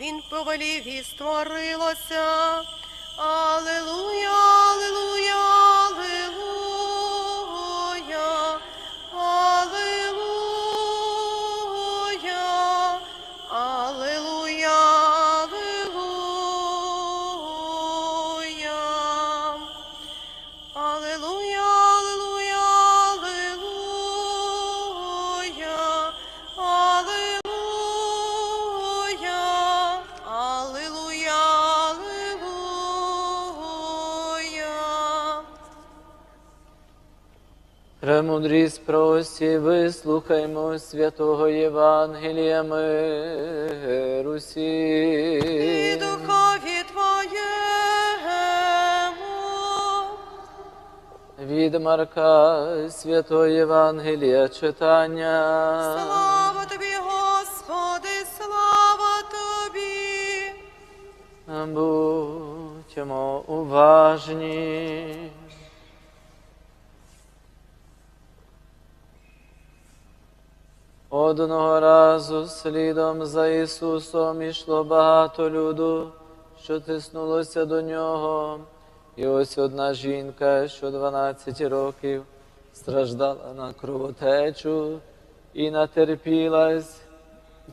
Він повелів і створилося. Аллилуйя, аллилуйя, Премудрість прості, вислухаймо святого Євангелія миру І духові Твоєму. Від Марка святого Євангелія читання. Слава Тобі, Господи, слава Тобі. Будьмо уважні. Одного разу слідом за Ісусом ішло багато люду, що тиснулося до нього. І ось одна жінка, що 12 років страждала на кровотечу і натерпілась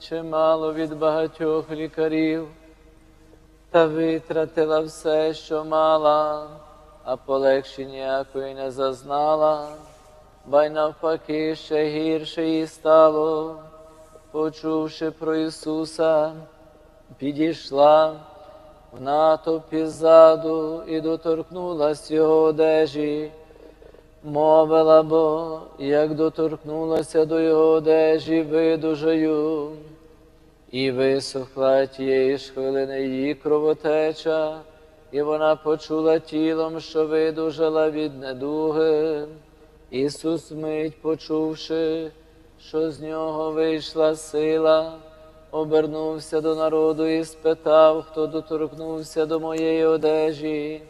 чимало від багатьох лікарів та витратила все, що мала, а полегші ніякої не зазнала, ба й навпаки ще гірше їй стало, почувши про Ісуса, підійшла в натовпі ззаду і доторкнулась його одежі. Мовила бо, як доторкнулася до його одежі, видужаю. І висохла тієї ж хвилини її кровотеча, і вона почула тілом, що видужала від недуги. Ісус мить, почувши, що з нього вийшла сила, обернувся до народу і спитав, хто доторкнувся до моєї одежі.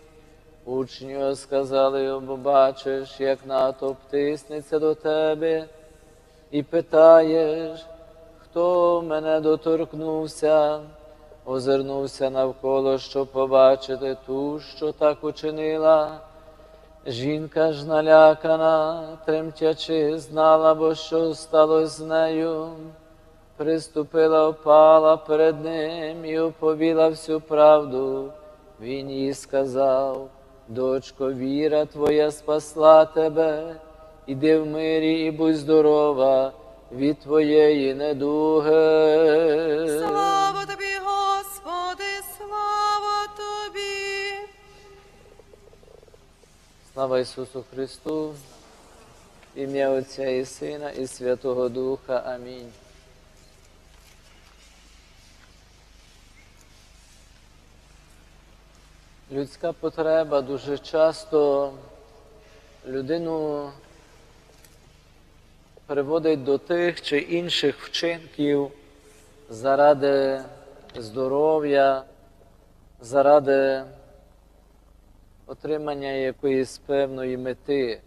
Учні сказали йому, бачиш, як натовп тиснеться до тебе, і питаєш, хто мене доторкнувся, озирнувся навколо, щоб побачити ту, що так учинила. Жінка ж налякана, тремтячи, знала, бо що сталося з нею. Приступила, опала перед ним і оповіла всю правду. Він їй сказав, дочко, віра твоя спасла тебе, іди в мирі і будь здорова від твоєї недуги. Слава Ісусу Христу, ім'я Отця і Сина, і Святого Духа. Амінь. Людська потреба дуже часто людину приводить до тих чи інших вчинків заради здоров'я, заради отримання якоїсь певної мети.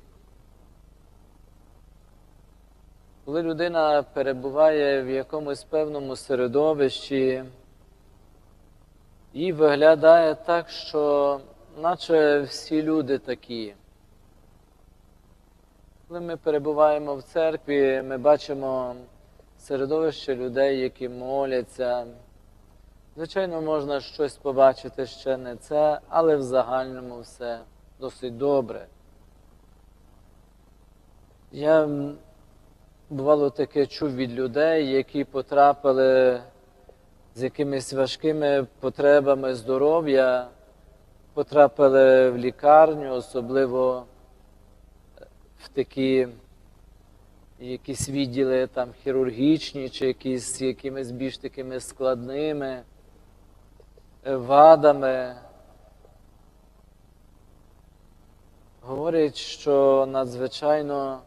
Коли людина перебуває в якомусь певному середовищі, їй виглядає так, що наче всі люди такі. Коли ми перебуваємо в церкві, ми бачимо середовище людей, які моляться. Звичайно, можна щось побачити ще не це, але в загальному все досить добре. Я бувало таке чув від людей, які потрапили з якимись важкими потребами здоров'я, потрапили в лікарню, особливо в такі якісь відділи там хірургічні чи якісь якимись більш такими складними е, вадами. Говорять, що надзвичайно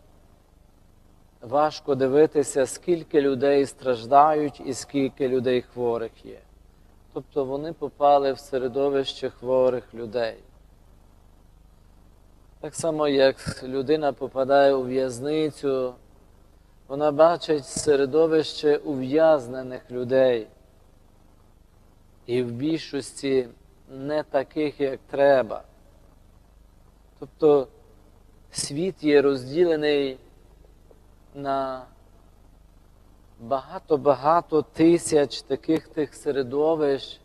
важко дивитися, скільки людей страждають і скільки людей хворих є. Тобто вони попали в середовище хворих людей. Так само, як людина попадає у в'язницю, вона бачить середовище ув'язнених людей. І в більшості не таких, як треба. Тобто світ є розділений на багато-багато тисяч таких тих середовищ,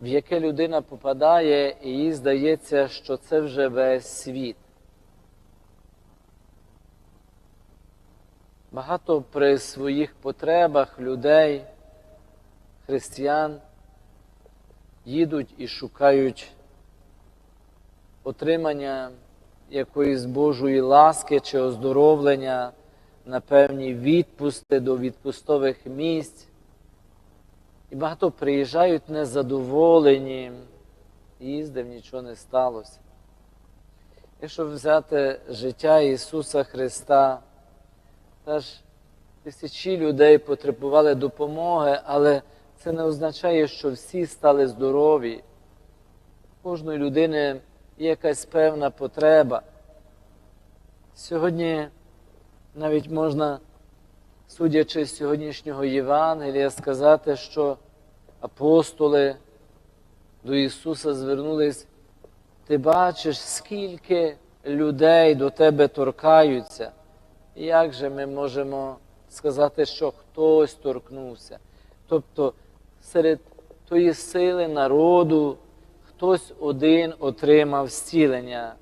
в яке людина попадає, і їй здається, що це вже весь світ. Багато при своїх потребах людей, християн їдуть і шукають отримання якоїсь Божої ласки чи оздоровлення на певні відпусти до відпустових місць. І багато приїжджають незадоволені, їздив, нічого не сталося. Якщо взяти життя Ісуса Христа, теж тисячі людей потребували допомоги, але це не означає, що всі стали здорові. У кожної людини є якась певна потреба. Сьогодні навіть можна, судячи з сьогоднішнього Євангелія, сказати, що апостоли до Ісуса звернулись, ти бачиш, скільки людей до тебе торкаються. Як же ми можемо сказати, що хтось торкнувся? Тобто серед тої сили народу хтось один отримав зцілення,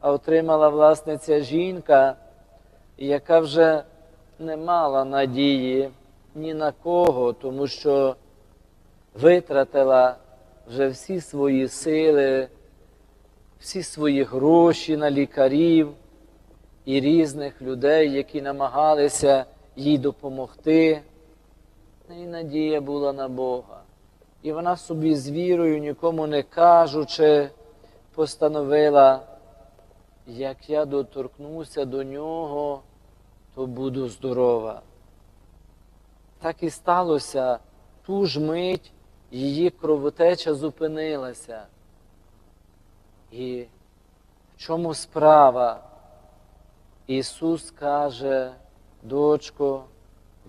а отримала власне ця жінка, яка вже не мала надії ні на кого, тому що витратила вже всі свої сили, всі свої гроші на лікарів і різних людей, які намагалися їй допомогти. І надія була на Бога. І вона собі з вірою, нікому не кажучи, постановила, як я доторкнуся до нього, то буду здорова. Так і сталося, ту ж мить її кровотеча зупинилася. І в чому справа? Ісус каже, дочко,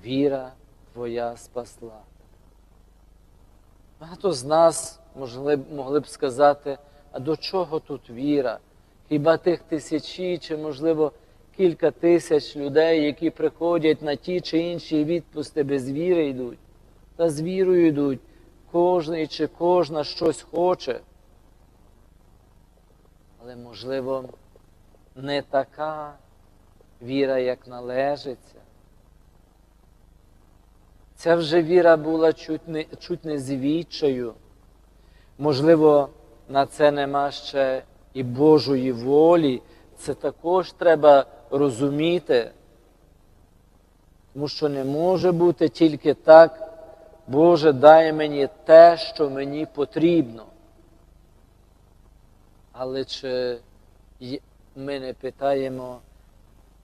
віра твоя спасла. Багато з нас могли б, могли б сказати, а до чого тут віра? Хіба тих тисячі чи, можливо, кілька тисяч людей, які приходять на ті чи інші відпусти без віри йдуть, та з вірою йдуть, кожний чи кожна щось хоче. Але, можливо, не така віра, як належиться. Ця вже віра була чуть не, чуть не звідчаю. Можливо, на це нема ще і Божої волі. Це також треба розуміти. Тому що не може бути тільки так, Боже, дай мені те, що мені потрібно. Але чи ми не питаємо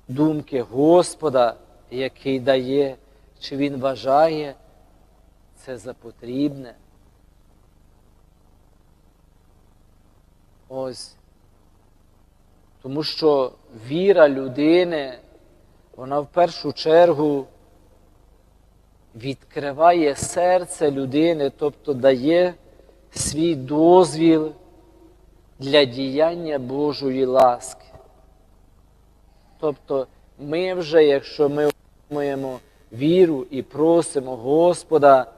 думки Господа, який дає, чи Він вважає це за потрібне? Ось. Тому що віра людини, вона в першу чергу відкриває серце людини, тобто дає свій дозвіл для діяння Божої ласки. Тобто ми вже, якщо ми отримуємо віру і просимо Господа,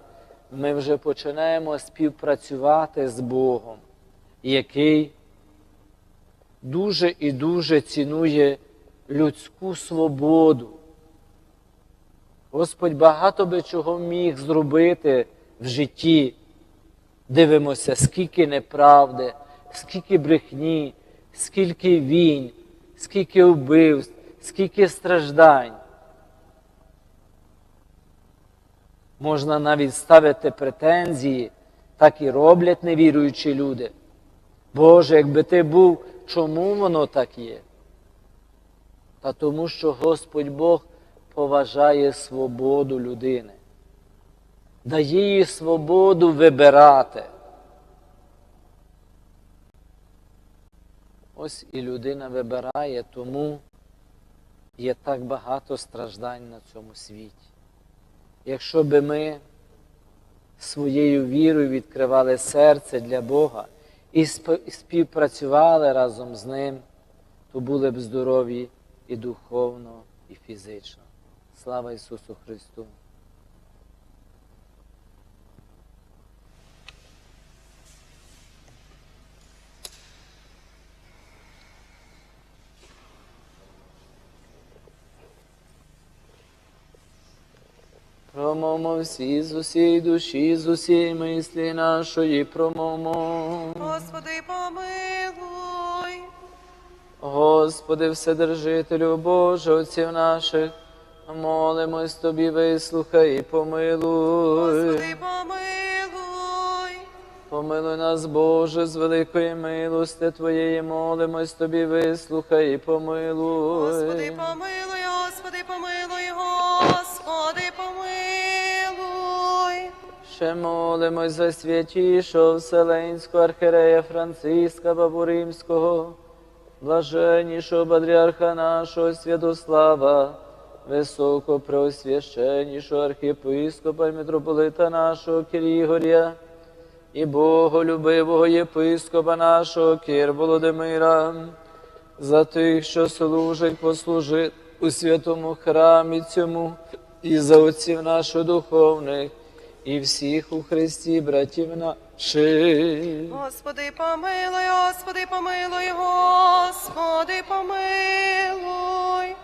ми вже починаємо співпрацювати з Богом, який дуже і дуже цінує людську свободу. Господь багато би чого міг зробити в житті. Дивимося, скільки неправди, скільки брехні, скільки війн, скільки вбивств, скільки страждань. Можна навіть ставити претензії, так і роблять невіруючі люди. Боже, якби ти був, чому воно так є? Та тому, що Господь Бог поважає свободу людини, дає їй свободу вибирати. Ось і людина вибирає, тому є так багато страждань на цьому світі. Якщо би ми своєю вірою відкривали серце для Бога і співпрацювали разом з Ним, то були б здорові і духовно, і фізично. Слава Ісусу Христу! Промовмо всі з усієї душі, з усієї мислі нашої, промовмо. Господи, помилуй. Господи, Вседержителю Боже, отців наших, молимось Тобі, вислухай і помилуй. Господи, помилуй. Помилуй нас, Боже, з великої милости Твоєї, молимось Тобі, вислухай і помилуй. Господи, помилуй, Ще молимось за святішого Вселенського архиерея Франциска Бабуримського, блаженнішого патріарха нашого Святослава, високопреосвященнішого архієпископа і митрополита нашого Кирігоря, і боголюбивого єпископа нашого Кир Володимира, за тих, що служать, послужить у святому храмі цьому, і за отців наших духовних, і всіх у Христі, братів наших. Господи, помилуй, Господи, помилуй, Господи, помилуй.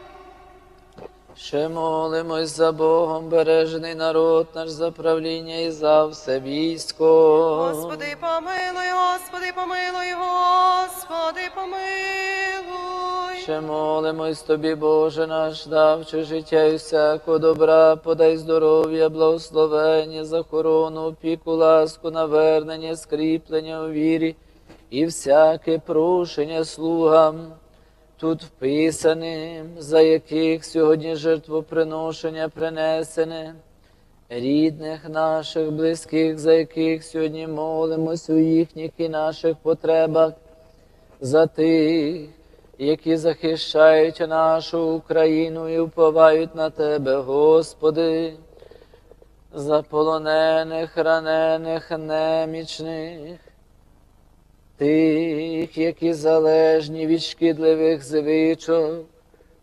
Ще молимось за Богом, бережений народ наш за правління і за все військо. Господи, помилуй, Господи, помилуй, Господи, помилуй. Ще молимось тобі, Боже наш, давчи життя і всякого добра, подай здоров'я, благословення, захорону, опіку, ласку, навернення, скріплення у вірі і всяке прощення слугам, тут вписаним, за яких сьогодні жертвоприношення принесене, рідних наших, близьких, за яких сьогодні молимось у їхніх і наших потребах за тих, які захищають нашу Україну і вповають на Тебе, Господи, за полонених, ранених, немічних, тих, які залежні від шкідливих звичок,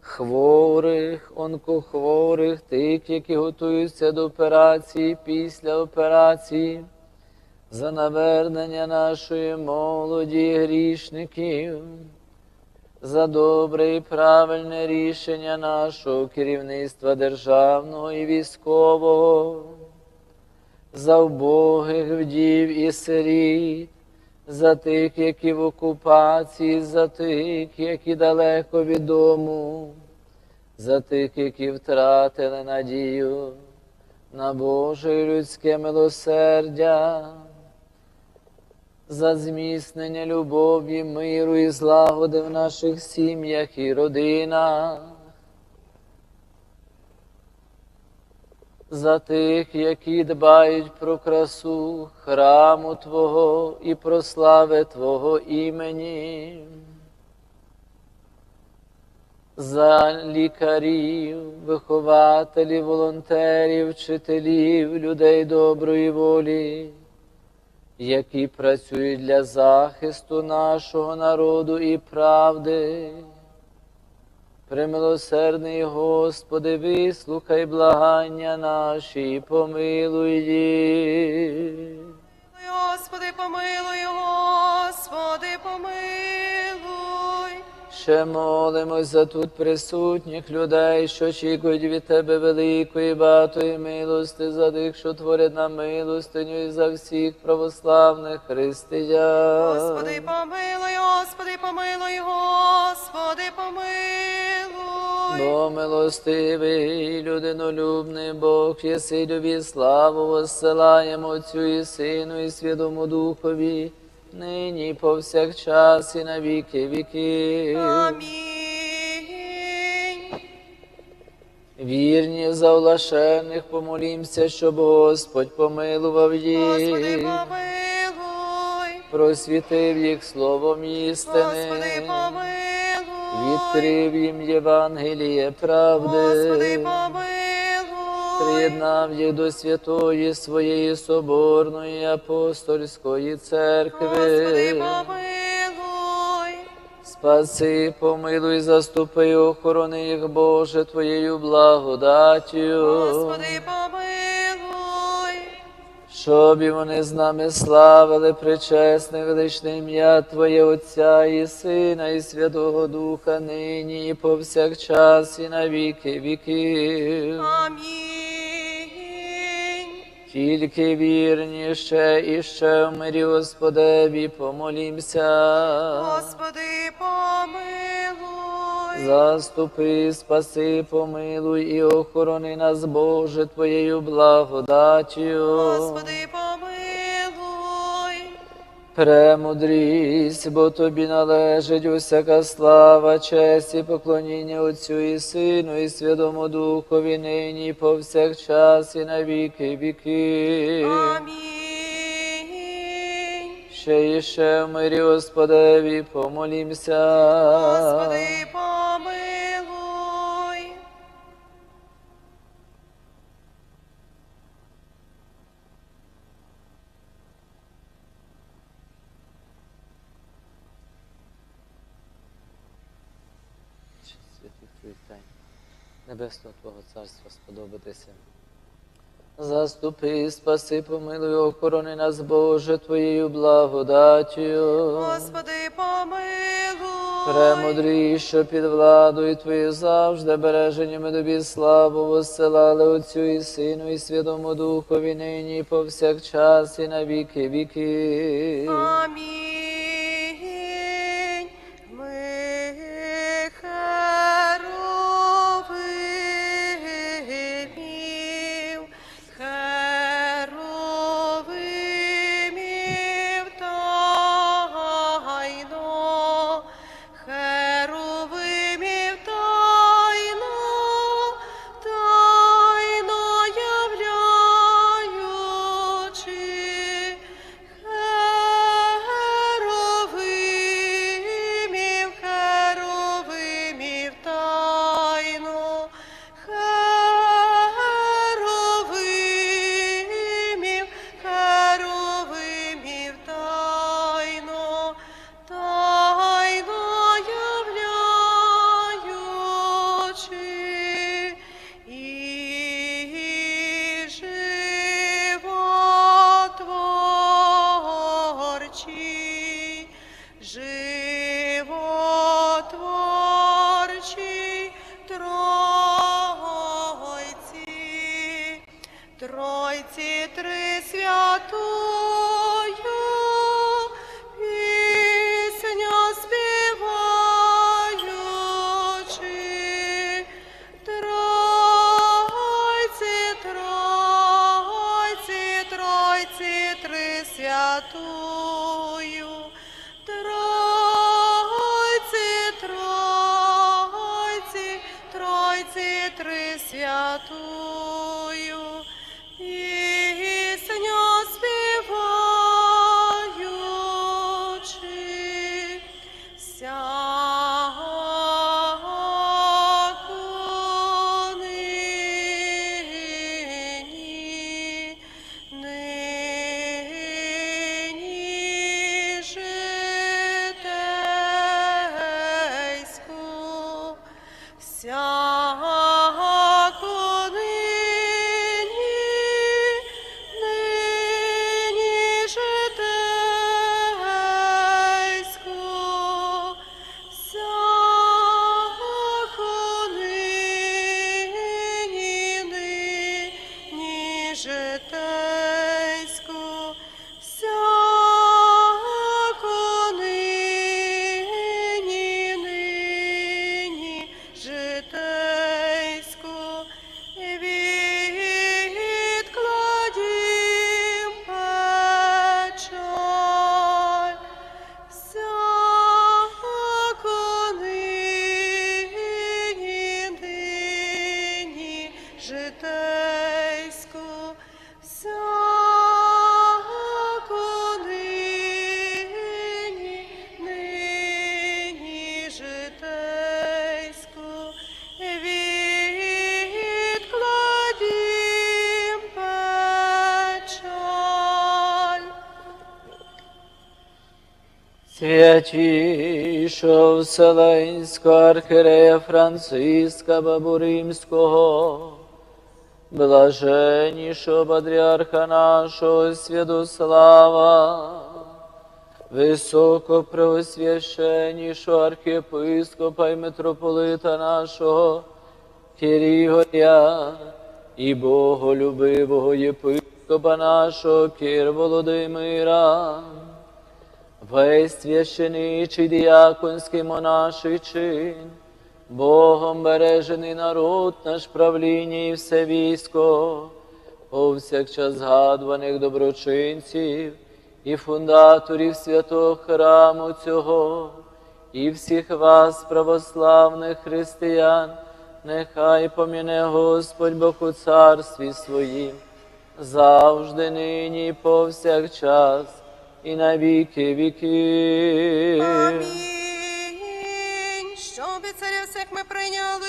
хворих, онкохворих, тих, які готуються до операції після операції за навернення нашої молоді грішників, за добре і правильне рішення нашого керівництва державного і військового, за вбогих вдів і сиріт, за тих, які в окупації, за тих, які далеко від дому, за тих, які втратили надію на Боже і людське милосердя, за зміцнення любові, миру і злагоди в наших сім'ях і родинах, за тих, які дбають про красу храму Твого і про слави Твого імені. За лікарів, вихователів, волонтерів, вчителів, людей доброї волі, які працюють для захисту нашого народу і правди. Примилосердний Господи, вислухай благання наші, помилуй їх. Господи, помилуй, Господи, помилуй. Ще молимось за тут присутніх людей, що очікують від Тебе великої багатої милости, за тих, що творять на милостиню, і за всіх православних християн. Господи, помилуй, Господи, помилуй, Господи, помилуй. Бо милостивий, людинолюбний Бог, єси любі славу воссилаємо Отцю і Сину, і Святому Духові, нині повсякчас, і на віки віки. Амінь. Вірні завлашених помолімся, щоб Господь помилував Господи, їх, помилуй. просвітив їх словом істини, Господи, помилуй. відкрив їм Євангеліє правди. Господи, помилуй. Приєднав їх до святої своєї соборної апостольської церкви. Господи, помилуй. Спаси, помилуй, заступи, охорони їх, Боже, Твоєю благодаттю. Господи, помилуй. Щоб і вони з нами славили причесне величне ім'я Твоє Отця і Сина, і Святого Духа, нині і повсякчас, і на віки віків. Амінь. Тільки вірніше і ще в мирі Господеві помолімся. Господи, помилуй. Заступи, спаси, помилуй і охорони нас, Боже, Твоєю благодаттю. Господи, помилуй. Премудрість, бо тобі належить усяка слава, честь і поклоніння Отцю і Сину, і Святому Духові нині, і повсякчас, і на віки віки. Амінь. Ще і ще в мирі Господеві помолімся. Господи, помилуй. День, Небесного Твого Царства сподобатися. Заступи, спаси, помилуй, охорони нас, Боже, Твоєю благодаттю. Господи, помилуй. Премудрій, що під владою Твоєю завжди бережені ми тобі славу воссилали Отцю і Сину, і Святому Духові нині, і повсякчас, і на віки віки. Амінь. Sia Святішого Вселенського архиерея Франциска Бабу Римського, блаженнішого патріарха нашого Святослава, високопреосвященнішого архієпископа і митрополита нашого Кирігоря і Боголюбивого єпископа нашого Кир Володимира, весь священичий діяконський монаший чин, Богом бережений народ наш правління і все військо, повсякчас згадуваних доброчинців і фундаторів святого храму цього, і всіх вас, православних християн, нехай поміне Господь Бог у царстві своїм, завжди нині і повсякчас, і на віки віки. Амінь. Щоб і царя всіх ми прийняли,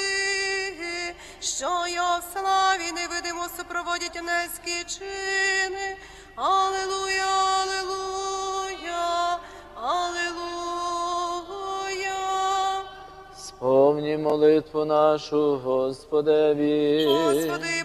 що його в славі невидимо супроводять незькі чини. Аллилуйя, аллилуйя, аллилуйя. Сповні молитву нашу, Господеві. Господи.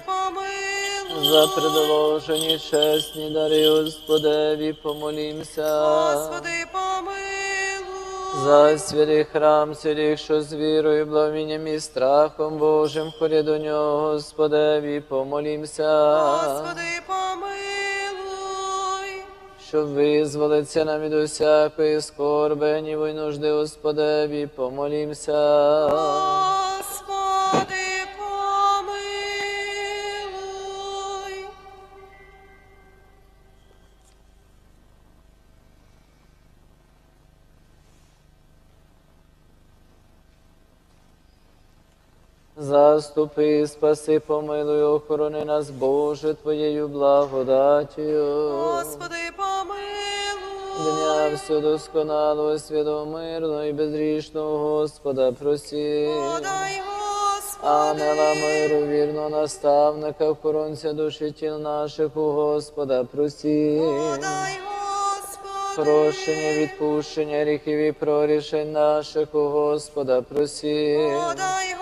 За предложені чесні дари, Господеві, помолімся. Господи, помилуй. За святий храм, святих, що з вірою, благовінням і страхом Божим, хорі до нього, Господеві, помолімся. Господи, помилуй. Щоб визволиться нам від усякої скорби, ні нужди, Господеві, помолімся. Заступи, спаси, помилуй, охорони нас, Боже, Твоєю благодатію. Господи, помилуй. Дня всю досконалого, святого, мирного і безрішного Господа просі. Подай, Господи. Ангела миру, вірного наставника, охоронця душі тіл наших у Господа просі. Подай, Господи. Прощення, відпущення гріхів і прорішень наших у Господа просі. Подай,